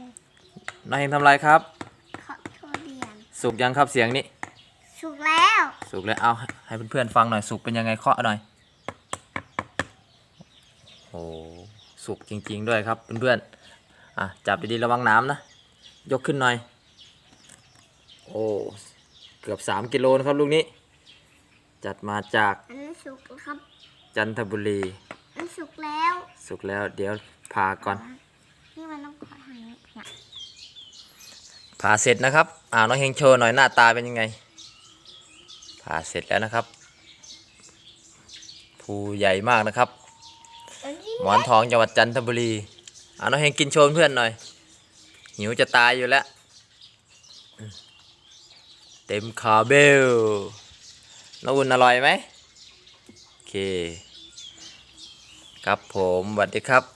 เลยน้องเฮงทำอะไรครับ ขอทุเรียน สุกยังครับเสียงนี้ สุกแล้ว สุกแล้วเอาให้เพื่อนๆฟังหน่อย สุกเป็นยังไงเคาะหน่อย โอ้สุกจริง ๆ ด้วยครับเพื่อนๆอะจับดีๆระวังน้ำนะ ยกขึ้นหน่อย โอ้เกือบสามกิโลนะครับลูกนี้ จัดมาจากอันนี้สุกแล้วครับ จันทบุรี อันสุกแล้ว สุกแล้วเดี๋ยวผ่าก่อน ผ่าเสร็จนะครับ อ่าน้องเฮงโชว์หน่อยหน้าตาเป็นยังไง ผ่าเสร็จแล้วนะครับภูใหญ่มากนะครับ หมอนทองจังหวัดจันทบุรี อ่าน้องเฮงกินโชว์เพื่อนหน่อย หิวจะตายอยู่แล้ว เต็มคาเบลน้องอุ่นอร่อยไหมโอเค ครับผมสวัสดีครับ